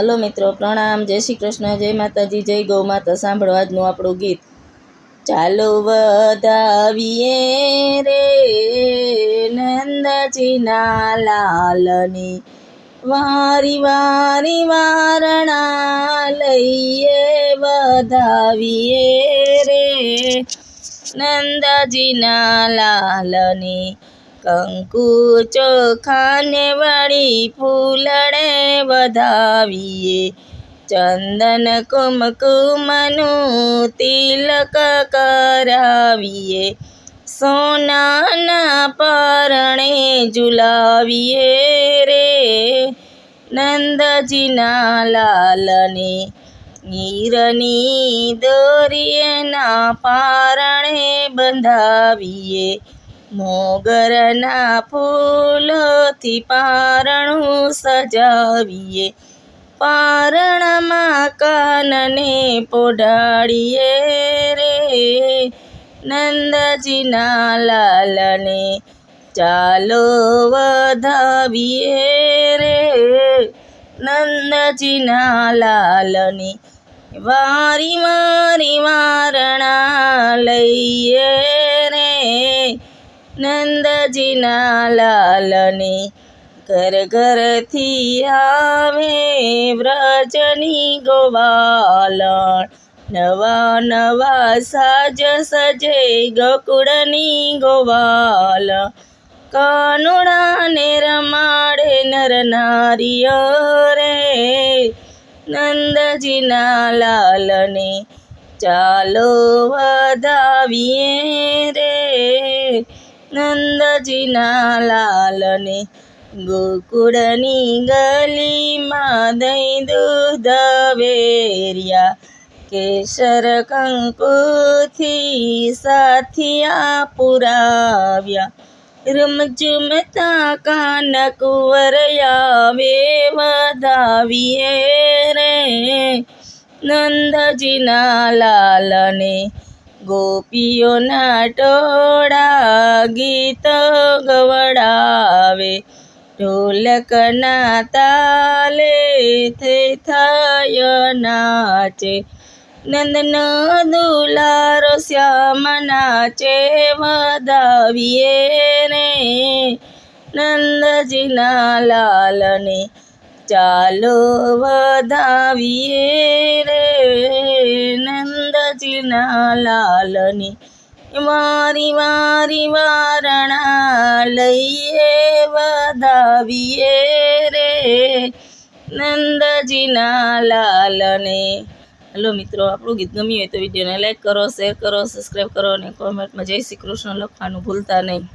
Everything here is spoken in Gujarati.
હલો મિત્રો, પ્રણામ. જય શ્રી કૃષ્ણ. જય માતાજી. જય ગૌ માતા. સાંભળો આજનું આપણું ગીત. ચાલો વધાવીએ રે નંદજીના લાલની વારી વારી વારણા લઈએ વધાવીએ રે નંદજીના લાલની કંકુ ચોખાને વળી ફૂલડે વધાવીએ. ચંદન કુમકુમનું તિલક કરાવીએ. સોનાના પરણે ઝુલાવીએ રે નંદજીના લાલને. નીરની દોરીએના પારણે બંધાવીએ. મોગરના ફૂલોથી પારણું સજાવીએ. પારણમાં કાનને પોઢાડીએ રે. નંદજીના લાલને ચાલો વધાવીએ રે. નંદજીના લાલને વારી વારી વારણા લઈએ રે નંદજીના લાલને ઘર ઘરથી આવે વ્રજની ગોવાલણ. નવા નવા સાજ સજે ગોકુળની ગોવાલ કાનુડાને રમાડે નર નારીઓ રે નંદજીના લાલને ચાલો વધાવીએ રે. નંદજીના લાલને ગોકુળની ગલીમાં દહીં દૂધ વેર્યા. કેસર કંકુથી સાથિયા પુરાવ્યા. રમઝુમતા કાન કુંવર આવે વધાવીએ રે નંદજીના લાલને ગોપીઓના ટોળા ગીત ગવડાવે. ઢોલકના તાલે થઈ થય નાચે. નંદન દુલારો શ્યામ નાચે વધાવીએ રે નંદજીના લાલને ચાલો વધાવીએ રે. નંદજીના લાલની વારી વારી વારણા લઈએ વધાવીએ રે. નંદજીના લાલને. હલો મિત્રો, આપણું ગીત ગમ્યું હોય તો વિડીયોને લાઈક કરો, શેર કરો, સબસ્ક્રાઈબ કરો અને કોમેન્ટમાં જય શ્રી કૃષ્ણ લખવાનું ભૂલતા નહીં.